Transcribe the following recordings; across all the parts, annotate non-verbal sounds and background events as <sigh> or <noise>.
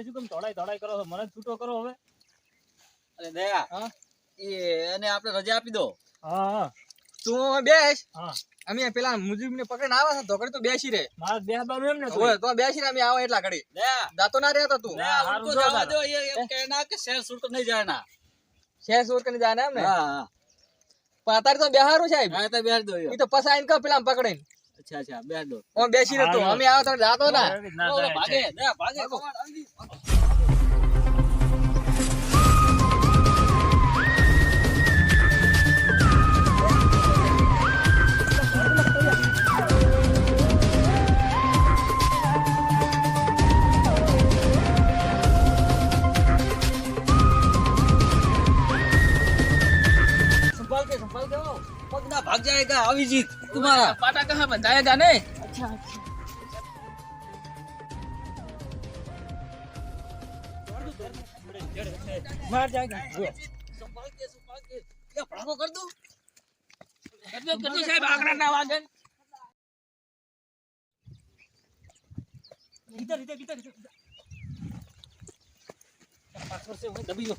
મને શું કેમ ધોડાઈ ધોડાઈ કરો મને છૂટો કરો હવે. અરે દયા હા? એને આપણે રજા આપી દો. હા તું બેસ. હા. અમે પેલા મુજીબ ને પકડીને આવે છે ધોકડી તો બેસી રે મારા બેસવાનું એમ ને ઓય તો બેસી રે અમે આવો એટલા ઘડી. દાતો ના રહેતો તું. ઉનકો જવા દો એ એમ કહેના કે શેર સુરત નહીં જાય ના શેર સુરત નહીં જાય ને એમ ને હા પાતાર તો બેહારું સાહેબ. હા તો બેહાર દો એ. તો પસાઈન કો પેલા પકડીને. અચ્છા અચ્છા બેડો હું બેસી રહ્યો અમે આવો તો જાતો ના ભાગે ના ભાગે ભાગ જાયગા અવિજીત તમારા હા બંધાયા ગાને અચ્છા અચ્છા. માર જાય સંભાળજે સંભાળજે લે ભડાકો કર દો કરજો કરજો સાહેબ આકડા ના વાગે ઇધર ઇધર ઇધર પાછળ સે હું દબી ગયો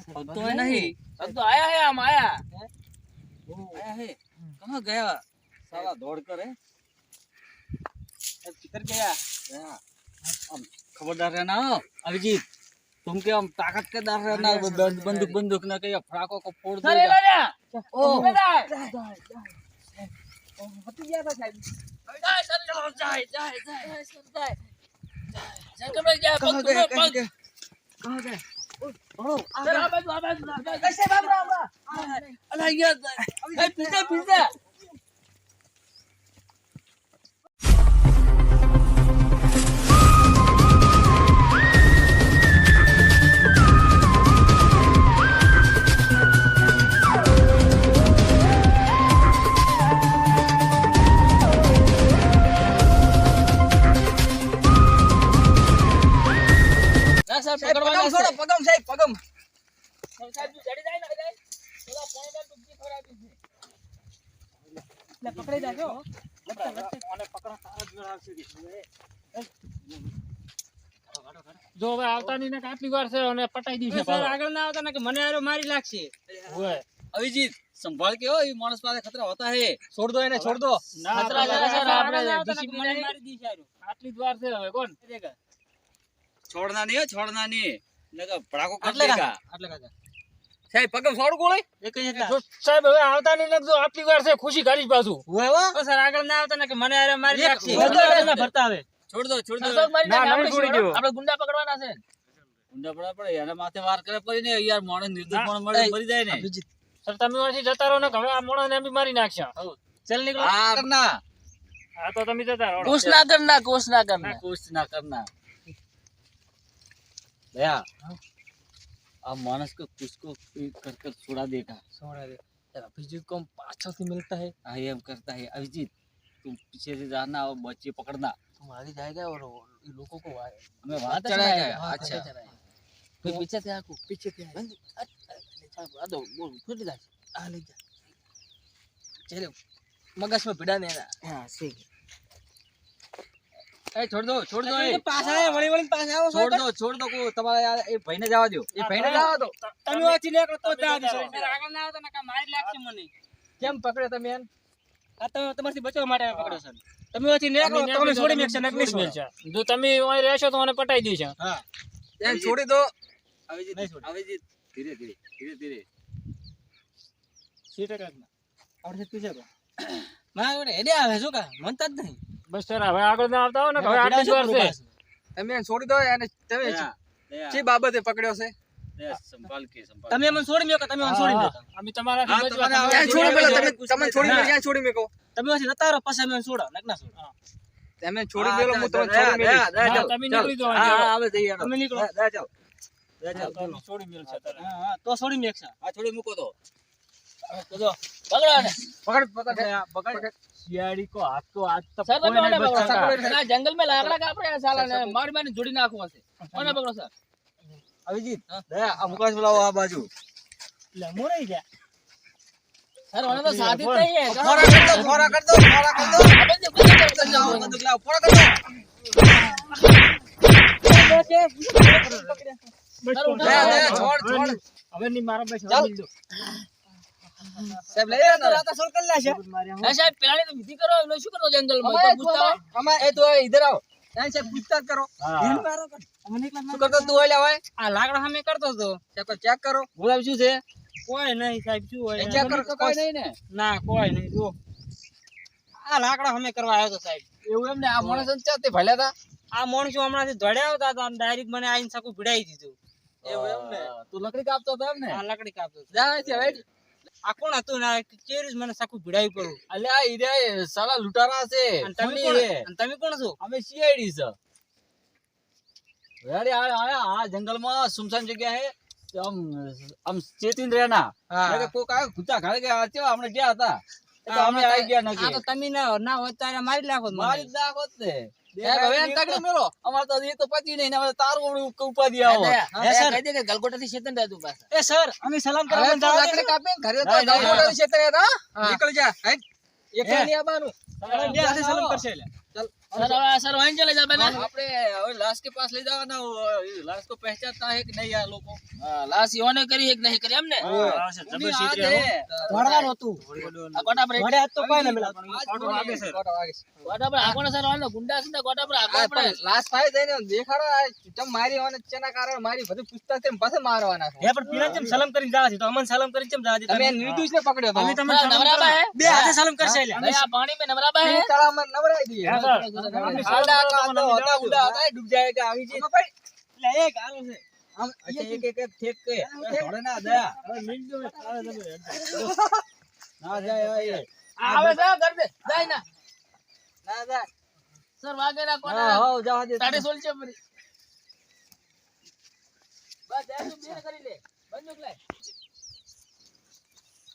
अब तो है नहीं अब तो आया है हम आया आया है कहाँ गया साला दौड़ कर है किधर गया गया अब खबरदार रहना अभिजीत तुम के हम ताकत के दार रहना बंदूक बंदूक ना कहीं फड़ाकों को फोड़ दे ले ओ जाए जाए जाए जाए जाए जाए जाए जाए जाए जाए जाए जाए जाए जाए जाए जाए जाए कहाँ गए कहाँ गए અલા અહીંયા પીઝા પીઝા પકડી જાજો જો હવે આવતા ની ને વાર છે અને પટાઈ દીધી સર આગળ ના આવતા ને મને આરો મારી લાગશે. અભિજીત સંભાળ કે હોય માણસ પાસે ખતરા હોતા હે. છોડ દો એને છોડ દો. ખતરા જરા સર આપણે ડિસિપ્લિન મારી દીધી સારું આટલી વાર છે હવે કોણ? છોડના નહીં છોડના નહીં નકા ભડાકો કટ લેગા એટલે કાકા સાહેબ પગમ સોડ ગોળે એક જ સાહેબ હવે આવતા ને જો આપલી વાર છે ખુશી કાઢી પાછું. હોય તો સર આગળ ના આવતા ને કે મને અરે મારી રાખી ભરતા આવે. છોડ દો છોડ દો. ના ના છોડી દો. આપણે ગુંડા પકડવાના છે. ગુંડા પકડવા પડે યાર માથે વાર કરે પડી ને યાર મોણે નિર્દોષ પણ મળે મરી જાય ને. સર તમે વાસી જતા રહો ને હવે આ મોણે ને બી મારી નાખ્યા. ચાલ નીકળો. આ કરના આ તો તમે જતા રહો. કોશ ના કરના કોશ ના કરના કોશ ના કરના દયા अब मानस को कुछ को कर कर छुड़ा देगा। छोड़ा दे। यार अभिजीत को हम पाछल से मिलता है। आई एम करता है। अभिजीत तुम पीछे से जाना और बच्चे पकड़ना। तुम आगे जाएगा और लोगों को हमें वहाँ चढ़ाएगा। अच्छा। फिर पीछे से आको पीछे से आको आ दो। फिर जा। चलो मगज में भिड़ा देना हाँ ठीक ए જો તમે રહેશો તો મને પટાઈ દેશે છોડી દો. હવે ધીરે ધીરે ધીરે ધીરે. સીટ કાઢના <coughs> આવે શું કા મનતા જ નહીં. બસ સર હવે આગળ ના આવતા હો ને હવે આટલી જ વાર છે. તમે એને છોડી દો અને તમે જે બાબતે પકડ્યો છે? દયા, સંભાળ કે સંભાળ. તમે મને છોડી મેકો તમે મને છોડી મેકો. અમે તમારાથી હા, બચવા તમે છોડી મેકો તમે મેકો. તમે છોડી મેકો ક્યાં છોડી મેકો? તમે પછી નતા રહો પછી અમે છોડો નક ના છોડો તમે છોડી દેલો હું તમને છોડી હા, ચાલ, તમે નીકળી જાઓ, હા, આવે હા, હવે જઈએ, તમે નીકળો. દયા, ચાલ. ચાલ. છોડી મેલ છે હા, હા, તો છોડી મેકશે આ છોડી મૂકો તો. જંગલમાં લાકડા કાપડે આ મારી મારી જોડી નાખવું હશે કોને પકડો સર અભિજીત આ મુકાશ બોલાવો આ બાજુ. એટલે મોરાઈ ગયા. સર મને તો સાથી જ નહીં હે. ફોરા કર દો ફોરા કર દો ફોરા કર દો. આ બંદૂક, બંદૂક દો, જાઓ. બંદૂક ફોરા કર દો. બસ ચાલો, તો. દયા, ચાલો. દયા, છોડ હવે છોડ હવે નહીં, મારા દો. સાહેબ લઈ લે ને. ના સાહેબ પેલાની તો વિધિ કરો એનો શું કરો જંગલમાં તો પૂછતા હોય. એ તો ઇધર આવો. ત્યાં સાહેબ પૂછતાછ કરો. શું કરતો તું ઓલા હોય? આ લાકડા સામે કરતો હતો. ચેક ચેક કરો? ગુલાબ શું છે? કોઈ નહીં સાહેબ શું હોય? ચેક કરો કોઈ નહીં ને? ના કોઈ નહીં જો આ લાકડા સામે કરવા આવ્યો હતો સાહેબ. એવું એમ ને આ માણસ ભલ્યા હતા. આ માણસો હમણાંથી ધોડ્યા આવતા હતા ડાયરેક્ટ મને આઈને સાકું ભીડાઈ દીધું. એવું એમ ને? તું લકડી કાપતો હતો એમ ને? આ લાકડી કાપતો જા આ કોણ હતું? ના ચેરીસ મને સાકું ભીડાવી પડું અલ્યા આ રે સાલા લૂંટારા છે. અને તમે કોણ અને તમે કોણ છો? અમે સીઆઈડી છે. અરે આ આ જંગલમાં સુમસાન જગ્યા હે. આમ આમ ચેતીન રહેના. કે કોક આ કૂતા ખાડે આ કેવા? આપણે ગયા હતા. તો અમે આવી ગયા આ તો તમે ના ના હોય ત્યારે મારી નાખો મારી નાખો ને. સાહેબ, હવે એને તકલીફ મેલો. અમારે તો એ તો પતી નહીં ને તારું ઓળું ઉપાધિ આવો. દયા, હા, દયા સર. કહી દે કે ગલગોટાથી શેતન રહેતું પાછા. એ સર અમે સલામ કરશે એટલે. સર લાશ કરી હે નહીં કરી એમને હા. સર. ગુંડા છે ને ગોટા પર આગો લાશ થાય જઈને દેખાડો આ ચમ મારી અને ચેના કારણ મારી બધું પૂછતા પાસે મારવાના છે. પણ કરીને જાવા છે? તો અમન સલમ કરીને ચમ જાવા છે? નિર્દોષ ને પકડ્યો નવરાબા બે હાથે સલામ કરશે આ પાણી મે નવરાબા નવરાઈ દીએ સર. અમે સલામ આડા કરો તો કાં તો મને હતા ઉડા હતા, એ ડૂબ જાય કે આવી. હવે દો, હવે એ. દે. સર વાગે ના કોને હો, જવા દે. તાડે સોલ છે મરી બસ દે તું બેન કરી લે બંદૂક લે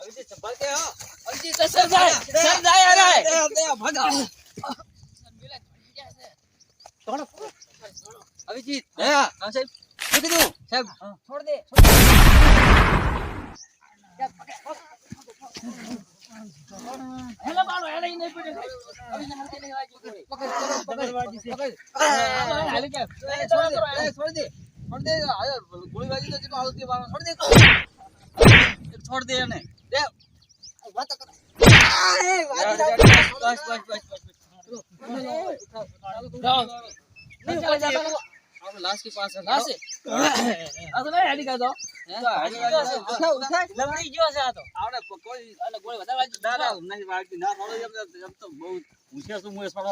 અભિજીત, સંભાળ કે હો. અજી તો સર જાય સર જાય અરે દયા, ભાગા. અભિજીત, દયા. હા, સાહેબ. શું કીધું? સાહેબ, છોડ દે. હેલો બાળો હેલો નહીં પડે હવે ના હાથે નહીં કોઈ પકડ, પકડ, પકડ. હાલી કે છોડ દે, છોડ દે. છોડ દે. ગોળી વાગી તો ચેટલો આળું તે મારવાનો. છોડ દે. છોડ દે એને. દે. વાતો કરો. બસ, બસ, બસ, બસ, લાશ કે પાસ. લાશે આ તો નહીં હાલી કાઢો હે? ઉઠાવ, ઉઠાવ. લમડી ગયો તો. તો-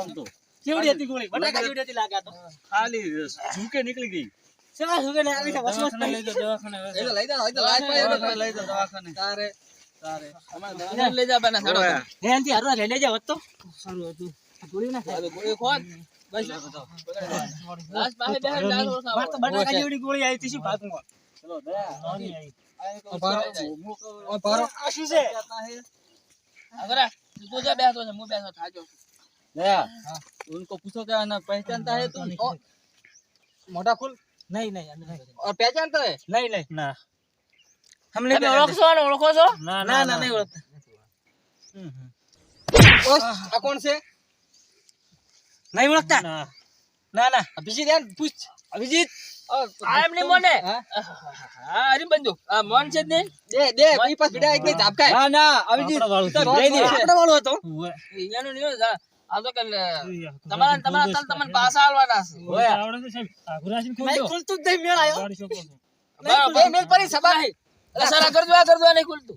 તો. તો. ઝૂકે નીકળી ગઈ તો લઈ તો પાસે લઈ જાઓ દવાખાને. તારે તારે અમારે લઈ જા બના લઈ સારું હતું. આ ગોળી ના ખાય. હવે ગોળી ખોદ બસ લાશ પાસે બેહે લાશ ઓળખાવો મારે તો બટાકા જેવડી ગોળી આવી હતી, શું ભાગવું? ચલો, દયા. નાની આવી. આ એક ઉભારો. હું- ઉભારો. આ શું છે? અગર તું જા બેસતો છે હું બેસતો થાજો दया उनको पूछो क्या ना पहचानता है तुम ओ, मोटा फूल નહીં, નહીં, અમે નહીં. और पहचानता है નહીં, નહીં. ના. હમને તમે પહેલા- ઓળખો ને ઓળખો છો ના, ના, ના, નહીં ઓળખતા. ओ, आ कौन से નહીં ઓળખતા ના. ના અભિજીત યાર પૂછ. અભિજીત. તમારા જ નહીં મેળ આવ્યો. ભાઈ મેળ પડી સબા સારા કરજો કરજો નહીં ખોલતું.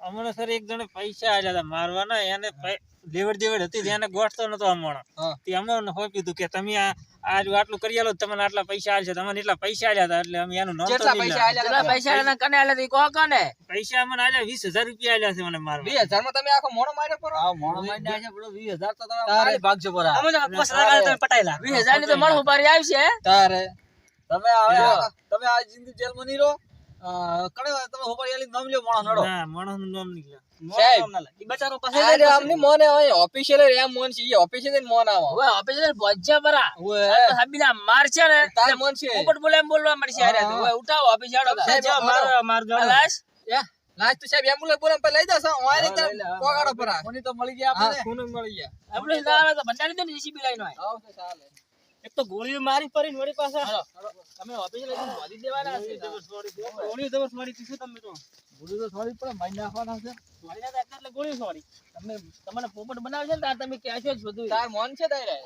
અમને સર એક જણે પૈસા આલ્યા હતા મારવાના એને લેવડ દેવડ હતી તેને ગોઠતો નતો અમોણો તે અમને હોપ્યું હતું કે તમે આ આ આટલું કરી આલો તમને આટલા પૈસા આલશે તમને એટલા પૈસા આલ્યા હતા એટલે અમે એનું નામ કેટલા પૈસા. આલ્યા પૈસા એના કને આલે તી કો કને. પૈસા મને આલ્યા વીસ હજાર રૂપિયા આલ્યા છે મને મારવા. 20000 માં તમે આખો મોણો માર્યો પરો? હા મોણો માર્યા. છે બડો 20000 તો તમે તારે. ભાગજો પરા. અમે તો પચાસ હજાર તમે પટાયલા. વીસ હજારની તો મણ ઉપારી આવશે. તારે. તમે હવે તમે આ જિંદગી જેલમાં નહીં રહો. અ, તમે હોપારી નામ લ્યો મોણો નડો. ના માણસનું નામ નીકળ્યા સાહેબ. મોણો નામ ના લે. ઈ બચારો પાસે અરે આમની મોને હોય ઓફિશિયલ એમ મોન છે ઓફિશિયલ મોન આવો. હવે ઓફિસર પહોંચ્યા પરા. સાબીના માર છે ને તાર મોન છે. પોપટ બોલે એમ બોલવા મળશે અરે હવે ઉઠાવો સાહેબ, માર માર. લાશ. યા તો સાહેબ એમ્બ્યુલન્સ બોલે પેલા લઈ ઓય. પોગાડો પરા. કોની તો મળી ગયા આપણે મળી ગયા. આપણે ના તો ભંડારી દે ને જીસીબી લાઈન હોય આવશે ચાલે એક તો ગોળીઓ મારી પડીને વળી પાછા હાલો, તમે ઓફિસ લઈને બોધી દેવાના છે. ગોળીઓ દબર મારી તીશું તમે તો? ગોળીઓ તો સોરી પણ મારી નાખવાના છે. મારી ના એટલે ગોળીઓ સોરી તમે તમને પોપટ બનાવશે ને તાર તમે કહેશો જ બધું તાર મોન છે તારે?